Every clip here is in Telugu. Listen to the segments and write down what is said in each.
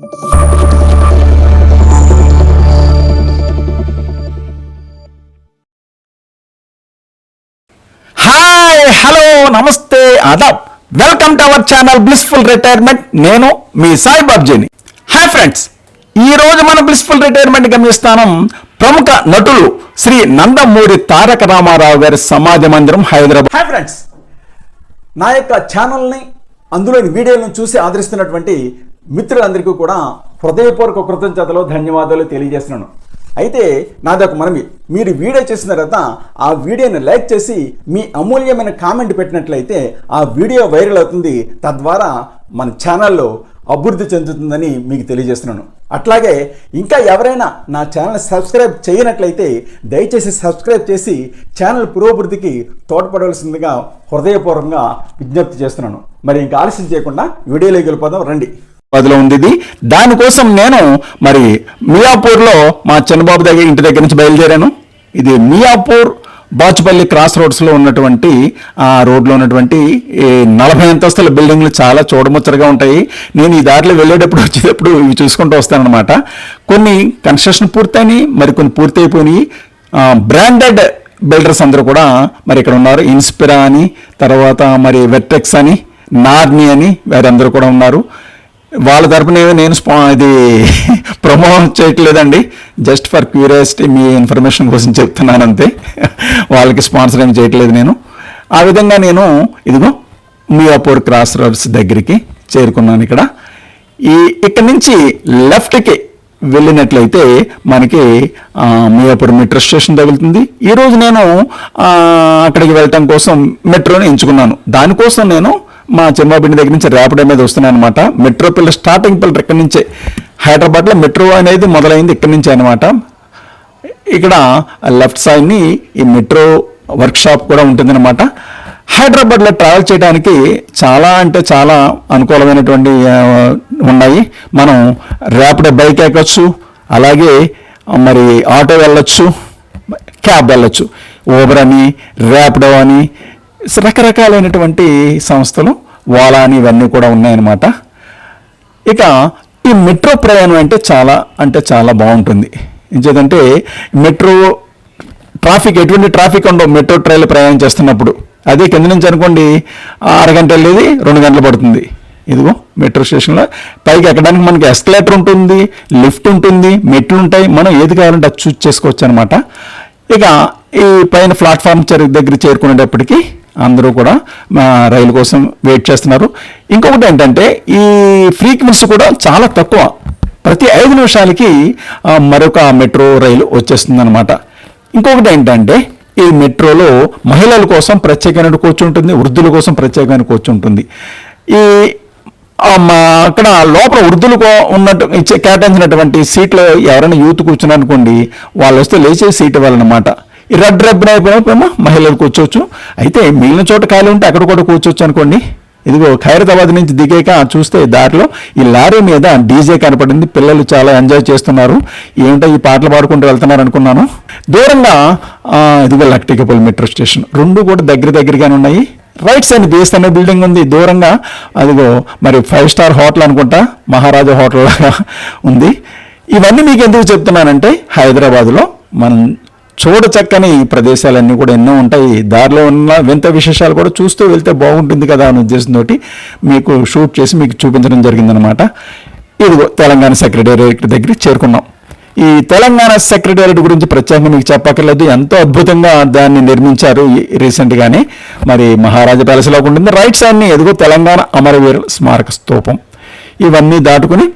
Hi hello namaste adaab. Welcome to our channel blissful retirement నేను మీ సాయి బాబ్జీని. హాయ్ ఫ్రెండ్స్ ఈ రోజు మన బ్లిస్ఫుల్ రిటైర్మెంట్ గమ్యస్థానం ప్రముఖ నటులు శ్రీ నందమూరి తారక రామారావు గారి సమాజ మందిరం హైదరాబాద్. హాయ్ ఫ్రెండ్స్ నా యొక్క ఛానల్ని అందులోని వీడియోలను చూసి ఆదరిస్తున్నటువంటి మిత్రులందరికీ కూడా హృదయపూర్వక కృతజ్ఞతలో ధన్యవాదాలు తెలియజేస్తున్నాను. అయితే నాది ఒక మనవి మీరు వీడియో చేసిన తర్వాత ఆ వీడియోని లైక్ చేసి మీ అమూల్యమైన కామెంట్ పెట్టినట్లయితే ఆ వీడియో వైరల్ అవుతుంది. తద్వారా మన ఛానల్లో అభివృద్ధి చెందుతుందని మీకు తెలియజేస్తున్నాను. అట్లాగే ఇంకా ఎవరైనా నా ఛానల్ సబ్స్క్రైబ్ చేయనట్లయితే దయచేసి సబ్స్క్రైబ్ చేసి ఛానల్ పురోభివృద్ధికి తోడ్పడవలసిందిగా హృదయపూర్వకంగా విజ్ఞప్తి చేస్తున్నాను. మరి ఇంకా ఆలస్యం చేయకుండా వీడియోలోకి వెళ్ళిపోదాం. రండి. హైదరాబాద్లో ఉంది ఇది దానికోసం నేను మరి మియాపూర్లో మా చిన్నబాబు దగ్గర ఇంటి దగ్గర నుంచి బయలుదేరాను. ఇది మియాపూర్ బాచుపల్లి క్రాస్ రోడ్స్లో ఉన్నటువంటి ఆ రోడ్లో ఉన్నటువంటి ఈ నలభై అంతస్తుల బిల్డింగ్లు చాలా చూడముచ్చటగా ఉంటాయి. నేను ఈ దారిలో వెళ్ళేటప్పుడు వచ్చేటప్పుడు ఇవి చూసుకుంటూ వస్తానన్నమాట. కొన్ని కన్స్ట్రక్షన్ పూర్తయినాయి మరి కొన్ని పూర్తి అయిపోయినాయి బ్రాండెడ్ బిల్డర్స్ అందరూ కూడా మరి ఇక్కడ ఉన్నారు. ఇన్స్పిరా అని తర్వాత మరి వెట్రెక్స్ అని నార్ని అని వారందరూ కూడా ఉన్నారు. వాళ్ళ తరపున నేను స్పా ఇది ప్రమోట్ చేయట్లేదండి. జస్ట్ ఫర్ క్యూరియాసిటీ మీ ఇన్ఫర్మేషన్ కోసం చెప్తున్నాను అంతే. వాళ్ళకి స్పాన్సర్ ఏమి చేయట్లేదు నేను. ఆ విధంగా నేను ఇదిగో మియాపూర్ క్రాస్ రోడ్స్ దగ్గరికి చేరుకున్నాను ఇక్కడ. ఈ ఇక్కడ నుంచి లెఫ్ట్కి వెళ్ళినట్లయితే మనకి మియాపూర్ మెట్రో స్టేషన్ తగులుతుంది ఈరోజు నేను అక్కడికి వెళ్ళటం కోసం మెట్రోని ఎంచుకున్నాను. దానికోసం నేను మా చిన్నబాబిండి దగ్గర నుంచి ర్యాపిడో మీద వస్తున్నాయి అనమాట మెట్రో పిల్లలు స్టార్టింగ్ పిల్లలు ఇక్కడి నుంచే. హైదరాబాద్లో మెట్రో అనేది మొదలైంది ఇక్కడి నుంచే అనమాట ఇక్కడ లెఫ్ట్ సైడ్ని ఈ మెట్రో వర్క్షాప్ కూడా ఉంటుందన్నమాట. హైదరాబాద్లో ట్రావెల్ చేయడానికి చాలా అంటే చాలా అనుకూలమైనటువంటి ఉన్నాయి. మనం ర్యాపిడో బైక్ ఎక్కొచ్చు అలాగే మరి ఆటో వెళ్ళొచ్చు క్యాబ్ వెళ్ళొచ్చు. ఊబర్ అని ర్యాపిడో అని రకరకాలైనటువంటి సంస్థలు వాలా అని ఇవన్నీ కూడా ఉన్నాయన్నమాట. ఇక ఈ మెట్రో ప్రయాణం అంటే చాలా అంటే చాలా బాగుంటుంది. ఎందుకంటే మెట్రో ట్రాఫిక్ ఎటువంటి ట్రాఫిక్ ఉండవు మెట్రో ట్రైన్లో ప్రయాణం చేస్తున్నప్పుడు. అదే కింద నుంచి అనుకోండి అరగంట వెళ్ళేది రెండు గంటలు పడుతుంది. ఇదిగో మెట్రో స్టేషన్లో పైకి ఎక్కడానికి మనకి ఎస్కలేటర్ ఉంటుంది లిఫ్ట్ ఉంటుంది మెట్లు ఉంటాయి. మనం ఏది కావాలంటే అది చూస్ చేసుకోవచ్చు అనమాట ఇక ఈ పైన ప్లాట్ఫామ్ దగ్గర చేరుకునేటప్పటికి అందరూ కూడా రైలు కోసం వెయిట్ చేస్తున్నారు. ఇంకొకటి ఏంటంటే ఈ ఫ్రీక్వెన్సీ కూడా చాలా తక్కువ. ప్రతి ఐదు నిమిషాలకి మరొక మెట్రో రైలు వచ్చేస్తుంది అనమాట ఇంకొకటి ఏంటంటే ఈ మెట్రోలో మహిళల కోసం ప్రత్యేకమైన కోచ్ ఉంటుంది వృద్ధుల కోసం ప్రత్యేకమైన కోచ్ ఉంటుంది. ఈ మా అక్కడ లోపల వృద్ధులకు ఉన్నట్టు ఇచ్చే కేటాయించినటువంటి సీట్లో ఎవరైనా యూత్ కూర్చున్నారనుకోండి వాళ్ళు వస్తే లేచే సీట్ ఇవ్వాలన్నమాట రెడ్ రెడ్ అయిపోయినా మహిళలు కూర్చోవచ్చు. అయితే మిగిలిన చోట ఖాళీ ఉంటే అక్కడ కూడా కూర్చోవచ్చు అనుకోండి. ఇదిగో ఖైరతాబాద్ నుంచి దిగాక చూస్తే దారిలో ఈ లారీ మీద డీజే కనపడింది. పిల్లలు చాలా ఎంజాయ్ చేస్తున్నారు. ఏమిటో ఈ పాటలు పాడుకుంటూ వెళ్తున్నారు అనుకున్నాను. దూరంగా ఇదిగో లక్టికపల్లి మెట్రో స్టేషన్. రెండు కూడా దగ్గర దగ్గరగానే ఉన్నాయి. రైట్ సైడ్ బేస్ అనే బిల్డింగ్ ఉంది. దూరంగా అదిగో మరి ఫైవ్ స్టార్ హోటల్ అనుకుంటా. మహారాజా హోటల్ లాగా ఉంది. ఇవన్నీ మీకు ఎందుకు చెప్తున్నానంటే హైదరాబాద్లో మనం చూడ చక్కని ప్రదేశాలన్నీ కూడా ఎన్నో ఉంటాయి. దారిలో ఉన్న వింత విశేషాలు కూడా చూస్తూ వెళ్తే బాగుంటుంది కదా అనే ఉద్దేశంతో మీకు షూట్ చేసి మీకు చూపించడం జరిగిందనమాట ఇదిగో తెలంగాణ సెక్రటేరియట్ దగ్గర చేరుకున్నాం. ఈ తెలంగాణ సెక్రటేరియట్ గురించి ప్రత్యేకంగా మీకు చెప్పక్కర్లేదు. ఎంతో అద్భుతంగా దాన్ని నిర్మించారు రీసెంట్గానే మరి మహారాజా ప్యాలెస్లో ఉంటుంది. రైట్ సైడ్ని ఎదుగు తెలంగాణ అమరవీరుల స్మారక స్తూపం. ఇవన్నీ దాటుకుని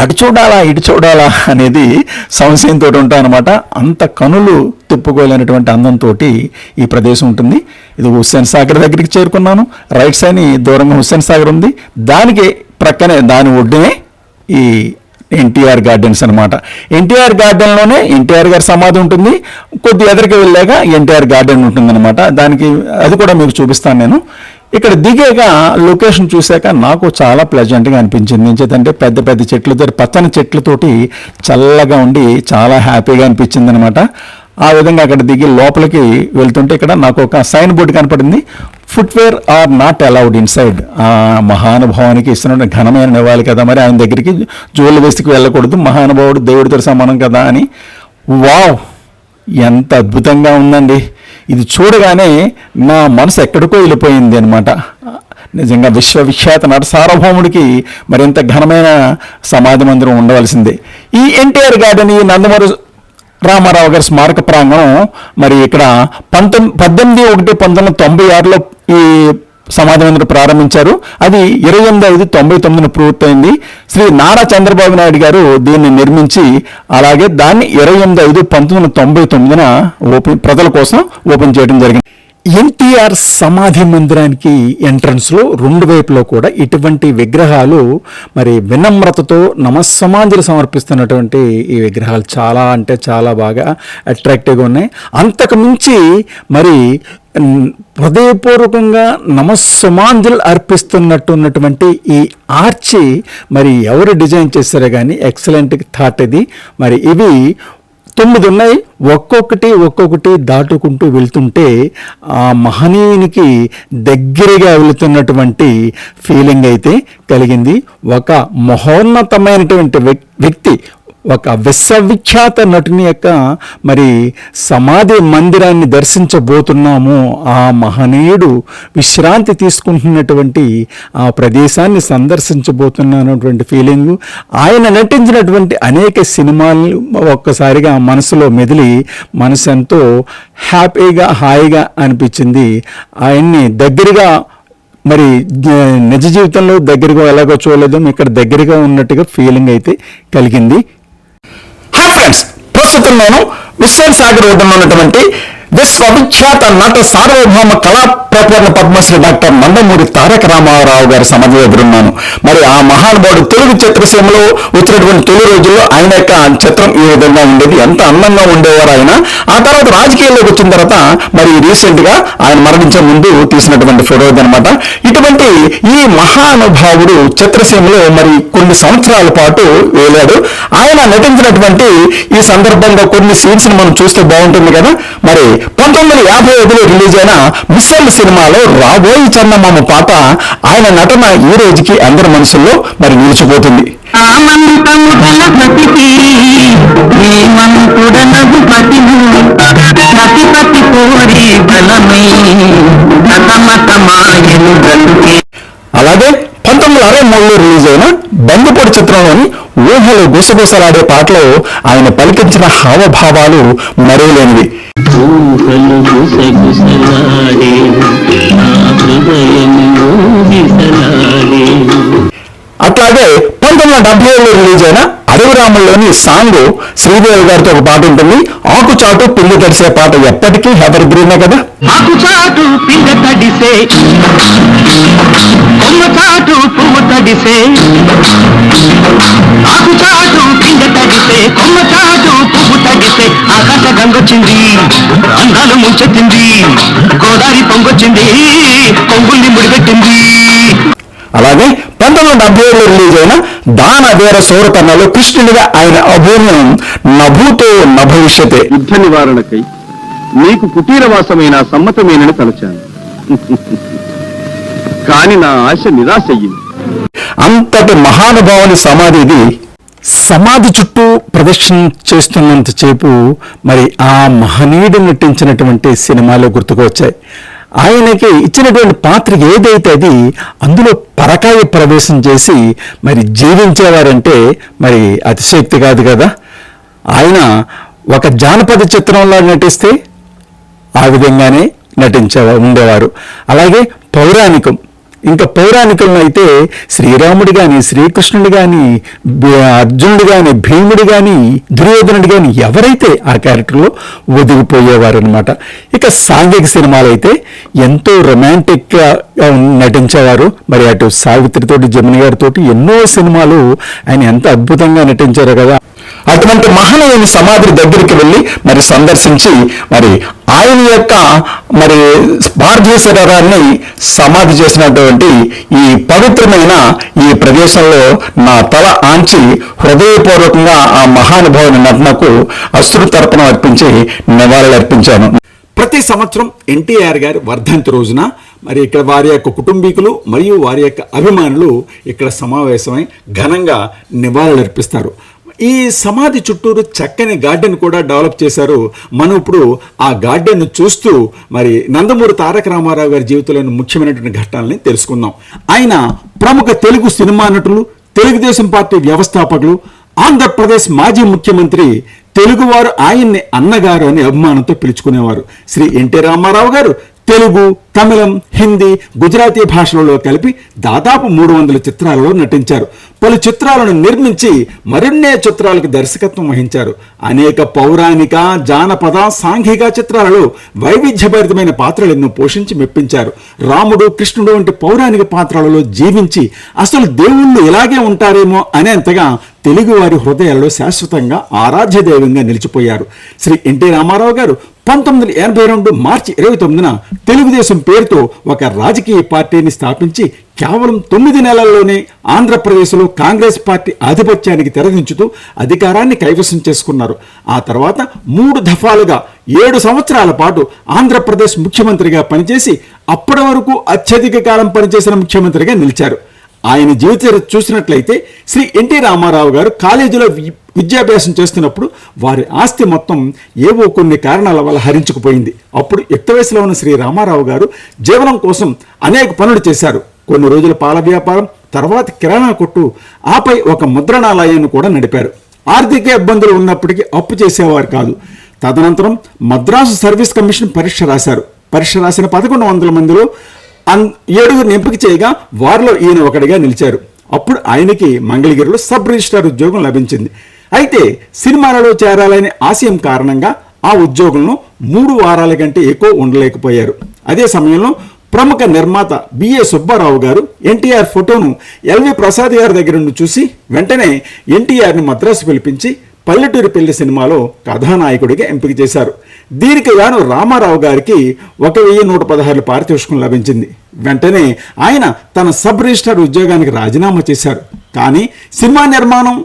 అటు చూడాలా ఇటు చూడాలా అనేది సంశయంతో ఉంటాయన్నమాట. అంత కనులు తిప్పుకోలేనటువంటి అందంతో ఈ ప్రదేశం ఉంటుంది. ఇది హుస్సేన్ సాగర్ దగ్గరికి చేరుకున్నాను. రైట్ సైడ్ దూరంగా హుస్సేన్ సాగర్ ఉంది. దానికి ప్రక్కనే దాని ఒడ్డునే ఈ ఎన్టీఆర్ గార్డెన్స్ అనమాట ఎన్టీఆర్ గార్డెన్లోనే ఎన్టీఆర్ గారి సమాధి ఉంటుంది. కొద్ది ఎదరికి వెళ్ళాక ఎన్టీఆర్ గార్డెన్ ఉంటుందన్నమాట. దానికి అది కూడా మీకు చూపిస్తాను నేను. ఇక్కడ దిగాక లొకేషన్ చూశాక నాకు చాలా ప్లెజెంట్గా అనిపించింది. ఏంటంటే పెద్ద పెద్ద చెట్లతో పచ్చని చెట్లతోటి చల్లగా ఉండి చాలా హ్యాపీగా అనిపించింది అనమాట ఆ విధంగా అక్కడ దిగి లోపలికి వెళ్తుంటే ఇక్కడ నాకు ఒక సైన్ బోర్డు కనపడింది. Footwear are not allowed inside ఆ మహానుభావానికి ఇస్తున్న ఘనమైన నివ్వాలి కదా మరి ఆయన దగ్గరికి జోలు వేసుకు వెళ్ళకూడదు. మహానుభావుడు దేవుడితో సమానం కదా అని. వావ్! ఎంత అద్భుతంగా ఉందండి. ఇది చూడగానే నా మనసు ఎక్కడికో వెళ్ళిపోయింది అనమాట నిజంగా విశ్వవిఖ్యాత నట సార్వభౌముడికి మరింత ఘనమైన సమాధి మందిరం ఉండవలసిందే. ఈ ఎన్టీఆర్ గార్డెన్ ఈ నందమూరి రామారావు గారి స్మారక ప్రాంగణం మరి ఇక్కడ పంతొమ్మిది పద్దెనిమిది ఒకటి పంతొమ్మిది తొంభై ఆరులో ఈ సమాధానం ప్రారంభించారు. అది ఇరవై ఎనిమిది ఐదు తొంభై తొమ్మిదిన పూర్తయింది. శ్రీ నారా చంద్రబాబు నాయుడు గారు దీన్ని నిర్మించి అలాగే దాన్ని ఇరవై ఎనిమిది ఐదు పంతొమ్మిది వందల తొంభై తొమ్మిదిన ఓపెన్ ప్రజల కోసం ఓపెన్ చేయడం జరిగింది. ఎన్టీఆర్ సమాధి మందిరానికి ఎంట్రన్స్లో రెండు వైపులో కూడా ఇటువంటి విగ్రహాలు మరి వినమ్రతతో నమస్సమాంజలు సమర్పిస్తున్నటువంటి ఈ విగ్రహాలు చాలా అంటే చాలా బాగా అట్రాక్టివ్గా ఉన్నాయి. అంతకు మించి మరి హృదయపూర్వకంగా నమస్సమాంజలి అర్పిస్తున్నట్టు ఉన్నటువంటి ఈ ఆర్చి మరి ఎవరు డిజైన్ చేశారో కానీ ఎక్సలెంట్ థాట్ ఇది. మరి ఇవి తొమ్మిది ఉన్నాయి ఒక్కొక్కటి ఒక్కొక్కటి దాటుకుంటూ వెళ్తుంటే ఆ మహనీయునికి దగ్గరగా వెళుతున్నటువంటి ఫీలింగ్ అయితే కలిగింది. ఒక మహోన్నతమైనటువంటి వ్యక్- వ్యక్తి ఒక విశ్వవిఖ్యాత నటుని యొక్క మరి సమాధి మందిరాన్ని దర్శించబోతున్నాము. ఆ మహనీయుడు విశ్రాంతి తీసుకుంటున్నటువంటి ఆ ప్రదేశాన్ని సందర్శించబోతున్నటువంటి ఫీలింగు ఆయన నటించినటువంటి అనేక సినిమాలు ఒక్కసారిగా మనసులో మెదిలి మనసు ఎంతో హ్యాపీగా హాయిగా అనిపించింది. ఆయన్ని దగ్గరగా మరి నిజ జీవితంలో దగ్గరగా ఎలాగో చూడలేదు. ఇక్కడ దగ్గరగా ఉన్నట్టుగా ఫీలింగ్ అయితే కలిగింది. ఫ్రెండ్స్ ప్రస్తుతం నేను విశ్వం సాగర్ వద్ద ఉన్నటువంటి విశ్వవిఖ్యాత నట సార్వభౌమ కళా ప్రపూర్ణ పద్మశ్రీ డాక్టర్ నందమూరి తారక రామారావు గారి సమాధి ఎదురున్నాను. మరి ఆ మహానుభావుడు తెలుగు చిత్రసీమలో వచ్చినటువంటి తొలి రోజుల్లో ఆయన యొక్క చిత్రం ఈ విధంగా ఉండేది. ఎంత అందంగా ఉండేవారు ఆయన. ఆ తర్వాత రాజకీయాల్లోకి వచ్చిన తర్వాత మరి రీసెంట్గా ఆయన మరణించే ముందు తీసినటువంటి ఫోటో అనమాట ఇటువంటి ఈ మహానుభావుడు చిత్రసీమలో మరి కొన్ని సంవత్సరాల పాటు వేలాడు. ఆయన నటించినటువంటి ఈ సందర్భంగా కొన్ని సీన్స్ మనం చూస్తే బాగుంటుంది కదా. మరి పంతొమ్మిది వందల యాభై ఐదులో రిలీజ్ అయిన మిస్సల్ సినిమాలో రాబోయి చందమామ పాట ఆయన నటన ఈ రోజుకి అందరి మనసుల్లో మరి నిలిచిపోతుంది. అలాగే పంతొమ్మిది వందల అరవై మూడులో రిలీజ్ అయిన బందిపొడి చిత్రంలోని ఊహలు గుసగుసలాడే పాటలో ఆయన పలికించిన హావభావాలు మరువలేనివి. అట్లాగే పంతొమ్మిది వందల డెబ్బై ఏడులో రిలీజ్ అయిన అడవిరాముల్లోని సాంగ్ శ్రీదేవి గారితో ఒక పాట ఉంటుంది. ఆకుచాటు పిల్లి తడిసే పాట ఎప్పటికీ ఎవర్ గ్రీనే కదా? ఆకు చాటు పిండ తడిసే చాటు తడిసే. ఆకు చాటు పిండ తడిసే కొమ్మ చాటు పువ్వు తడిసే ఆకాశ గంగొచ్చింది అందాలు ముంచెత్తింది గోదావరి పొంగొచ్చింది పొంగుల్ని ముడిపెట్టింది. అలాగే పంతొమ్మిది వందల డెబ్బై ఏడులో రిలీజ్ అయిన దాన వీర సౌరకర్ణలో కృష్ణుడిగా ఆయన అభినయం నభూతో నభవిష్యతే. యుద్ధ నివారణకై నీకు కుటీరవాసమైన సమ్మతమేనని తలచాను. కాని నా ఆశ నిరాశయ్యింది. అంతటి మహానుభావుని సమాధి ఇది. సమాధి చుట్టూ ప్రదర్శన చేస్తున్నంతసేపు మరి ఆ మహనీయుడు నటించినటువంటి సినిమాలో గుర్తుకు వచ్చాయి. ఆయనకి ఇచ్చినటువంటి పాత్ర ఏదైతే అది అందులో పరకాయ ప్రవేశం చేసి మరి జీవించేవారంటే మరి అతిశక్తి కాదు కదా. ఆయన ఒక జానపద చిత్రంలో నటిస్తే ఆ విధంగానే నటించే ఉండేవారు. అలాగే పౌరాణికం ఇంకా పౌరాణికంలో అయితే శ్రీరాముడు కానీ శ్రీకృష్ణుడు కానీ అర్జునుడు కానీ భీముడు కానీ దుర్యోధనుడు కానీ ఎవరైతే ఆ క్యారెక్టర్లో ఒదిగిపోయేవారు అనమాట ఇక సాంఘిక సినిమాలు అయితే ఎంతో రొమాంటిక్గా నటించేవారు. మరి అటు సావిత్రితోటి జమున గారితోటి ఎన్నో సినిమాలు ఆయన ఎంత అద్భుతంగా నటించారు కదా. అటువంటి మహనీయుని సమాధి దగ్గరికి వెళ్ళి మరి సందర్శించి మరి ఆయన యొక్క మరి భారతీయ శరీరాన్ని సమాధి చేసినటువంటి ఈ పవిత్రమైన ఈ ప్రదేశంలో నా తల ఆంచి హృదయపూర్వకంగా ఆ మహానుభావుని నటనకు అశ్రు తర్పణం అర్పించి నివాళులు అర్పించాను ప్రతి సంవత్సరం ఎన్టీఆర్ గారి వర్ధంతి రోజున మరి ఇక్కడ వారి యొక్క కుటుంబీకులు మరియు వారి యొక్క అభిమానులు ఇక్కడ సమావేశమై ఘనంగా నివాళులర్పిస్తారు. ఈ సమాధి చుట్టూరు చక్కని గార్డెన్ కూడా డెవలప్ చేశారు. మనం ఇప్పుడు ఆ గార్డెన్ చూస్తూ మరి నందమూరి తారక రామారావు గారి జీవితంలోని ముఖ్యమైనటువంటి ఘట్టాలని తెలుసుకుందాం. ఆయన ప్రముఖ తెలుగు సినిమా నటులు తెలుగుదేశం పార్టీ వ్యవస్థాపకులు ఆంధ్రప్రదేశ్ మాజీ ముఖ్యమంత్రి తెలుగువారు ఆయన్ని అన్నగారు అని అభిమానంతో పిలుచుకునేవారు. శ్రీ ఎన్టీ రామారావు గారు తెలుగు తమిళం హిందీ గుజరాతీ భాషలలో కలిపి దాదాపు మూడు వందల చిత్రాలలో నటించారు. పలు చిత్రాలను నిర్మించి మరిన్నే చిత్రాలకు దర్శకత్వం వహించారు. అనేక పౌరాణిక జానపద సాంఘిక చిత్రాలలో వైవిధ్యభరితమైన పాత్రలు ఎన్నో పోషించి మెప్పించారు. రాముడు కృష్ణుడు వంటి పౌరాణిక పాత్రలలో జీవించి అసలు దేవుళ్ళు ఇలాగే ఉంటారేమో అనేంతగా తెలుగువారి హృదయాల్లో శాశ్వతంగా ఆరాధ్య దైవంగా నిలిచిపోయారు. శ్రీ ఎన్టీ రామారావు గారు పంతొమ్మిది వందల ఎనభై రెండు మార్చి ఇరవై తొమ్మిదిన తెలుగుదేశం పేరుతో ఒక రాజకీయ పార్టీని స్థాపించి కేవలం తొమ్మిది నెలల్లోనే ఆంధ్రప్రదేశ్లో కాంగ్రెస్ పార్టీ ఆధిపత్యానికి తెరదించుతూ అధికారాన్ని కైవసం చేసుకున్నారు. ఆ తర్వాత మూడు దఫాలుగా ఏడు సంవత్సరాల పాటు ఆంధ్రప్రదేశ్ ముఖ్యమంత్రిగా పనిచేసి అప్పటి వరకు అత్యధిక కాలం పనిచేసిన ముఖ్యమంత్రిగా నిలిచారు. ఆయన జీవిత చూసినట్లయితే శ్రీ ఎన్టీ రామారావు గారు కాలేజీలో విద్యాభ్యాసం చేస్తున్నప్పుడు వారి ఆస్తి మొత్తం ఏవో కొన్ని కారణాల వల్ల హరించుకుపోయింది. అప్పుడు యుక్త వయసులో ఉన్న శ్రీ రామారావు గారు జీవనం కోసం అనేక పనులు చేశారు. కొన్ని రోజుల పాల వ్యాపారం తర్వాత కిరాణా కొట్టు ఆపై ఒక ముద్రణాలయాన్ని కూడా నడిపారు. ఆర్థిక ఇబ్బందులు ఉన్నప్పటికీ అప్పు చేసేవారు కాదు. తదనంతరం మద్రాసు సర్వీస్ కమిషన్ పరీక్ష రాశారు. పరీక్ష రాసిన పదకొండు వందల మందిలో అన్ ఏడుగురిని ఎంపిక చేయగా వారిలో ఈయన ఒకడిగా నిలిచారు. అప్పుడు ఆయనకి మంగళగిరిలో సబ్ రిజిస్ట్రార్ ఉద్యోగం లభించింది. అయితే సినిమాలలో చేరాలనే ఆశయం కారణంగా ఆ ఉద్యోగంలో మూడు వారాల కంటే ఎక్కువ ఉండలేకపోయారు. అదే సమయంలో ప్రముఖ నిర్మాత బిఏ సుబ్బారావు గారు ఎన్టీఆర్ ఫోటోను ఎల్వి ప్రసాద్ గారి దగ్గర నుండి చూసి వెంటనే ఎన్టీఆర్ని మద్రాసు పిలిపించి పల్లెటూరి పెళ్ళి సినిమాలో కథానాయకుడిగా ఎంపిక చేశారు. దీనికి గాను రామారావు గారికి ఒక వెయ్యి నూట పదహారు పారితోషికం లభించింది. వెంటనే ఆయన తన సబ్ రిజిస్టర్ ఉద్యోగానికి రాజీనామా చేశారు. కానీ సినిమా నిర్మాణం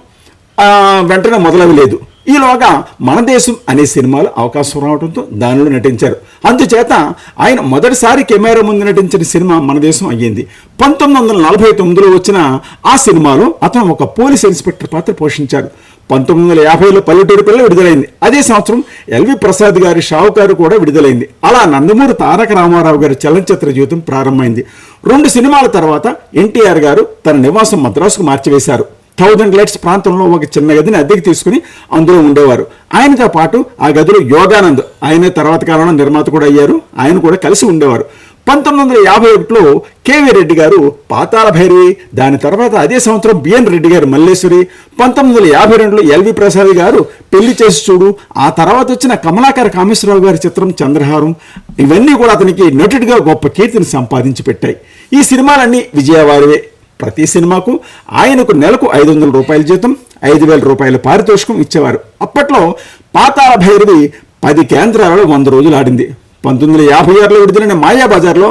వెంటనే మొదలవలేదు. ఈలోగా మన దేశం అనే సినిమాలు అవకాశం రావడంతో దానిలో నటించారు. అందుచేత ఆయన మొదటిసారి కెమెరా ముందు నటించిన సినిమా మన దేశం అయ్యింది. పంతొమ్మిది వందల నలభై తొమ్మిదిలో వచ్చిన ఆ సినిమాలో అతను ఒక పోలీస్ ఇన్స్పెక్టర్ పాత్ర పోషించారు. పంతొమ్మిది వందల యాభైలో పల్లెటూరు పిల్ల విడుదలైంది. అదే సంవత్సరం ఎల్వి ప్రసాద్ గారి షావుకారు కూడా విడుదలైంది. అలా నందమూరి తారక రామారావు గారి చలనచిత్ర జీవితం ప్రారంభమైంది. రెండు సినిమాల తర్వాత ఎన్టీఆర్ గారు తన నివాసం మద్రాసుకు మార్చివేశారు. థౌజండ్ లైట్స్ ప్రాంతంలో ఒక చిన్న గదిని అద్దెకి తీసుకుని అందులో ఉండేవారు. ఆయనతో పాటు ఆ గదిలో యోగానంద్ ఆయన తర్వాత కాలంలో నిర్మాత కూడా అయ్యారు. ఆయన కూడా కలిసి ఉండేవారు. పంతొమ్మిది వందల యాభై ఒకటిలో కేవీ రెడ్డి గారు పాతాల భైరవి దాని తర్వాత అదే సంవత్సరం బిఎన్ రెడ్డి గారు మల్లేశ్వరి పంతొమ్మిది వందల యాభై రెండులో ఎల్వి ప్రసాద్ గారు పెళ్ళి చేసి చూడు ఆ తర్వాత వచ్చిన కమలాకర కామేశ్వరరావు గారి చిత్రం చంద్రహారం ఇవన్నీ కూడా అతనికి నటుడిగా గొప్ప కీర్తిని సంపాదించి పెట్టాయి. ఈ సినిమాలన్నీ విజయవాడవే ప్రతి సినిమాకు ఆయనకు నెలకు ఐదు వందల రూపాయల జీతం ఐదు వేల రూపాయల పారితోషికం ఇచ్చేవారు. అప్పట్లో పాతాళ భైరవి పది కేంద్రాలలో వంద రోజులు ఆడింది. పంతొమ్మిది వందల యాభై ఆరులో విడుదలైన మాయాబజార్లో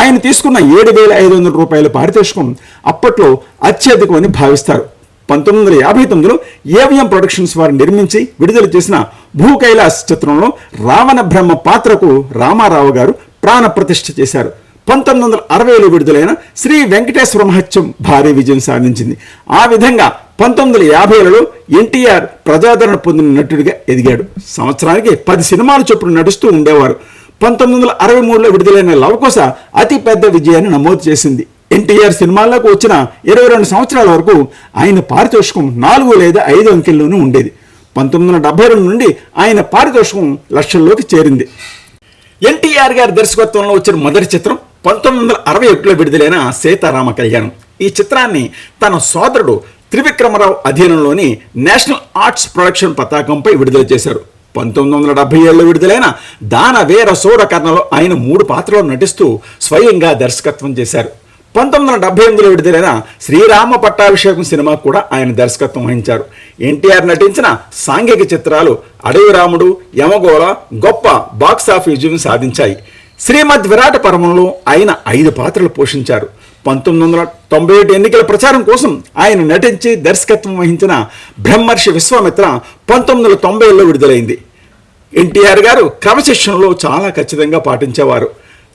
ఆయన తీసుకున్న ఏడు వేల ఐదు వందల రూపాయల పారితోషికం అప్పట్లో అత్యధికమని భావిస్తారు. పంతొమ్మిది వందల యాభై తొమ్మిదిలో ఏవిఎం ప్రొడక్షన్స్ వారు నిర్మించి విడుదల చేసిన భూ కైలాస్ చిత్రంలో రావణ బ్రహ్మ పాత్రకు రామారావు గారు ప్రాణ ప్రతిష్ఠ చేశారు. పంతొమ్మిది వందల అరవైలో విడుదలైన శ్రీ వెంకటేశ్వర మహత్యం భారీ విజయం సాధించింది. ఆ విధంగా పంతొమ్మిది వందల యాభైలలో ఎన్టీఆర్ ప్రజాదరణ పొందిన నటుడిగా ఎదిగాడు. సంవత్సరానికి పది సినిమాలు చొప్పున నడుస్తూ ఉండేవారు. పంతొమ్మిది వందల అరవై మూడులో విడుదలైన లవకోస అతి పెద్ద విజయాన్ని నమోదు చేసింది. ఎన్టీఆర్ సినిమాల్లోకి వచ్చిన ఇరవై రెండు సంవత్సరాల వరకు ఆయన పారితోషికం నాలుగు లేదా ఐదు అంకెల్లోనూ ఉండేది. పంతొమ్మిది వందల డెబ్బై రెండు నుండి ఆయన పారితోషికం లక్షల్లోకి చేరింది. ఎన్టీఆర్ గారి దర్శకత్వంలో వచ్చిన మొదటి చిత్రం పంతొమ్మిది వందల అరవై ఒకటిలో విడుదలైన సీతారామ కళ్యాణం. ఈ చిత్రాన్ని తన సోదరుడు త్రివిక్రమరావు అధీనంలోని నేషనల్ ఆర్ట్స్ ప్రొడక్షన్ పతాకంపై విడుదల చేశారు. పంతొమ్మిది వందల డెబ్బై ఏళ్ళలో విడుదలైన దానవీర సూరకర్ణలో ఆయన మూడు పాత్రలు నటిస్తూ స్వయంగా దర్శకత్వం చేశారు. పంతొమ్మిది వందల డెబ్బై ఎనిమిదిలో విడుదలైన శ్రీరామ పట్టాభిషేకం సినిమా కూడా ఆయన దర్శకత్వం వహించారు. ఎన్టీఆర్ నటించిన సాంఘిక చిత్రాలు అడవి రాముడు యమగోళ గొప్ప బాక్స్ ఆఫీస్ విజయం సాధించాయి. శ్రీమద్ విరాట పర్వంలో ఆయన ఐదు పాత్రలు పోషించారు. పంతొమ్మిది వందల తొంభై ఏడు ఎన్నికల ప్రచారం కోసం ఆయన నటించి దర్శకత్వం వహించిన బ్రహ్మర్షి విశ్వామిత్ర పంతొమ్మిది వందల తొంభైలో విడుదలైంది. ఎన్టీఆర్ గారు క్రమశిక్షణలో చాలా ఖచ్చితంగా పాటించేవారు.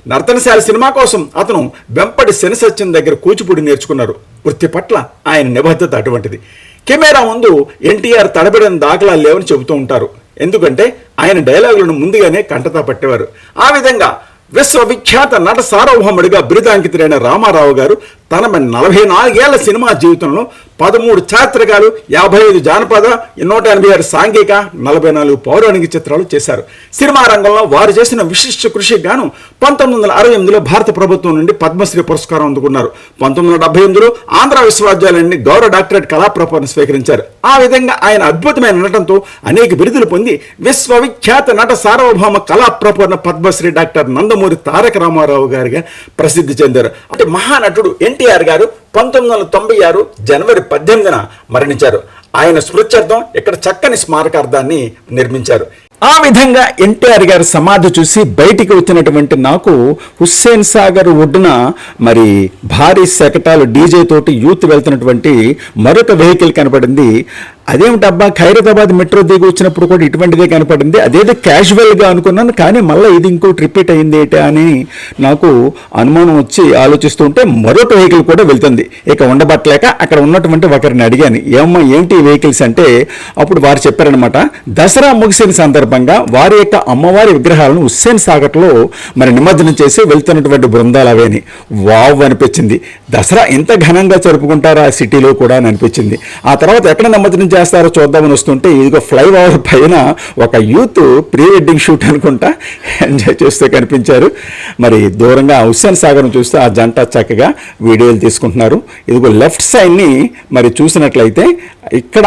నర్తనశాల సినిమా కోసం అతను వెంపటి శనిసత్యం దగ్గర కూచిపూడి నేర్చుకున్నారు. వృత్తి పట్ల ఆయన నిబద్ధత అటువంటిది. కెమెరా ముందు ఎన్టీఆర్ తడబడిన దాఖలా లేవని చెబుతూ ఉంటారు. ఎందుకంటే ఆయన డైలాగులను ముందుగానే కంటతా పట్టేవారు. ఆ విధంగా విశ్వవిఖ్యాత నట సార్వభౌముడిగా బిరుదాంకితులైన రామారావు గారు తన నలభై నాలుగేళ్ళ సినిమా జీవితంలో పదమూడు చారిత్రకాలు యాభై ఐదు జానపద నూట ఎనభై ఆరు సాంఘిక నలభై నాలుగు పౌరాణిక చిత్రాలు చేశారు. సినిమా రంగంలో వారు చేసిన విశిష్ట కృషికి గాను పంతొమ్మిది వందల అరవై ఎనిమిదిలో భారత ప్రభుత్వం నుండి పద్మశ్రీ పురస్కారం అందుకున్నారు. పంతొమ్మిది వందల డెబ్బై ఎనిమిదిలో ఆంధ్ర విశ్వవిద్యాలయం నుండి గౌరవ డాక్టరేట్ కళాప్రపాన్ని స్వీకరించారు. ఆ విధంగా ఆయన అద్భుతమైన నటనతో అనేక బిరుదులు పొంది విశ్వవిఖ్యాత నట సార్వభౌమ కళాప్రపూర్ణ పద్మశ్రీ డాక్టర్ నందమూరి తారక రామారావు గారిగా ప్రసిద్ధి చెందారు. అంటే మహానటుడు ఎన్టీఆర్ గారు పంతొమ్మిది వందల తొంభై ఆరు జనవరి పద్దెనిమిదిన మరణించారు. ఆయన స్మృత్యర్థం ఇక్కడ చక్కని స్మారకార్థాన్ని నిర్మించారు. ఆ విధంగా ఎన్టీఆర్ గారి సమాధి చూసి బయటికి వచ్చినటువంటి నాకు హుస్సేన్ సాగర్ ఒడ్డున మరి భారీ శకటాలు డీజే తోటి యూత్ వెళ్తున్నటువంటి మరొక వెహికల్ కనపడింది. అదేమిటబ్బా ఖైరతాబాద్ మెట్రో దిగి వచ్చినప్పుడు కూడా ఇటువంటిదే కనపడింది. అదేదో క్యాజువల్గా అనుకున్నాను కానీ మళ్ళీ ఇది ఇంకోటి రిపీట్ అయింది ఏంటా అని నాకు అనుమానం వచ్చి ఆలోచిస్తూ ఉంటే మరొక వెహికల్ కూడా వెళ్తుంది. ఇక ఉండబట్టలేక అక్కడ ఉన్నటువంటి ఒకరిని అడిగాను. ఏమమ్మా ఏంటి వెహికల్స్ అంటే? అప్పుడు వారు చెప్పారనమాట దసరా ముగిసిన సందర్భంగా వారి యొక్క అమ్మవారి విగ్రహాలను హుస్సేన్ సాగర్లో మరి నిమజ్జనం చేసి వెళ్తున్నటువంటి బృందాలు అవేని వావ్ అనిపించింది. దసరా ఇంత ఘనంగా జరుపుకుంటారా ఆ సిటీలో కూడా అని అనిపించింది. ఆ తర్వాత ఎక్కడ నిమజ్జనం చేస్తారో చూద్దామని వస్తుంటే ఇదిగో ఫ్లైఓవర్ పైన ఒక యూత్ ప్రీ వెడ్డింగ్ షూట్ అనుకుంటా ఎంజాయ్ చేస్తూ కనిపించారు. మరి దూరంగా హుస్సేన్ సాగర్ను చూస్తే ఆ జంట చక్కగా వీడియోలు తీసుకుంటున్నారు. ఇదిగో లెఫ్ట్ సైడ్ని మరి చూసినట్లయితే ఇక్కడ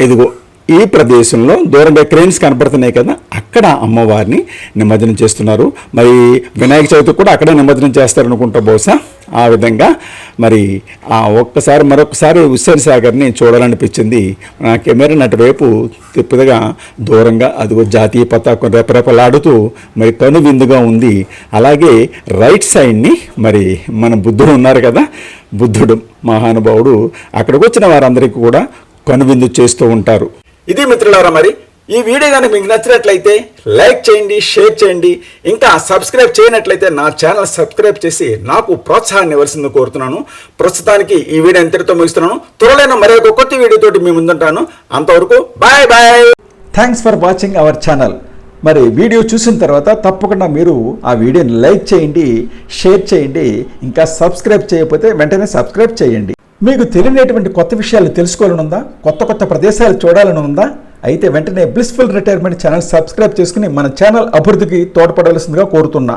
ఇదిగో ఈ ప్రదేశంలో దూరంగా క్రెయిన్స్ కనపడుతున్నాయి కదా అక్కడ అమ్మవారిని నిమజ్జనం చేస్తున్నారు. మరి వినాయక చవితి కూడా అక్కడే నిమజ్జనం చేస్తారనుకుంటా బహుశా? ఆ విధంగా మరి ఆ ఒక్కసారి మరొకసారి హుస్సేన్ సాగర్ని చూడాలనిపించింది. నా కెమెరా నటువైపు తిప్పుదగా దూరంగా అదిగో జాతీయ పతాకం రెపరెపలాడుతూ మరి కనువిందుగా ఉంది. అలాగే రైట్ సైడ్ని మరి మన బుద్ధుడు ఉన్నారు కదా బుద్ధుడు మహానుభావుడు అక్కడికి వచ్చిన వారందరికీ కూడా కనువిందు చేస్తూ ఉంటారు. ఇది మిత్రులారా మరి ఈ వీడియో కనుక మీకు నచ్చినట్లయితే లైక్ చేయండి షేర్ చేయండి ఇంకా సబ్స్క్రైబ్ చేయనట్లయితే నా ఛానల్ సబ్స్క్రైబ్ చేసి నాకు ప్రోత్సాహాన్ని ఇవ్వాల్సింది కోరుతున్నాను. ప్రస్తుతానికి ఈ వీడియో ఎంతటితో ముగిస్తున్నాను. త్వరలో మరొక కొత్త వీడియోతోటి మీ ముందుంటాను. అంతవరకు bye bye thanks for watching our channel మరి వీడియో చూసిన తర్వాత తప్పకుండా మీరు ఆ వీడియోని లైక్ చేయండి షేర్ చేయండి ఇంకా సబ్స్క్రైబ్ చేయకపోతే వెంటనే సబ్స్క్రైబ్ చేయండి. మీకు తెలియనటువంటి కొత్త విషయాలు తెలుసుకోవాలని ఉందా కొత్త కొత్త ప్రదేశాలు చూడాలని ఉందా అయితే వెంటనే బ్లిస్ఫుల్ రిటైర్మెంట్ ఛానల్ సబ్స్క్రైబ్ చేసుకుని మన ఛానల్ అభివృద్ధికి తోడ్పడవలసిందిగా కోరుతున్నా.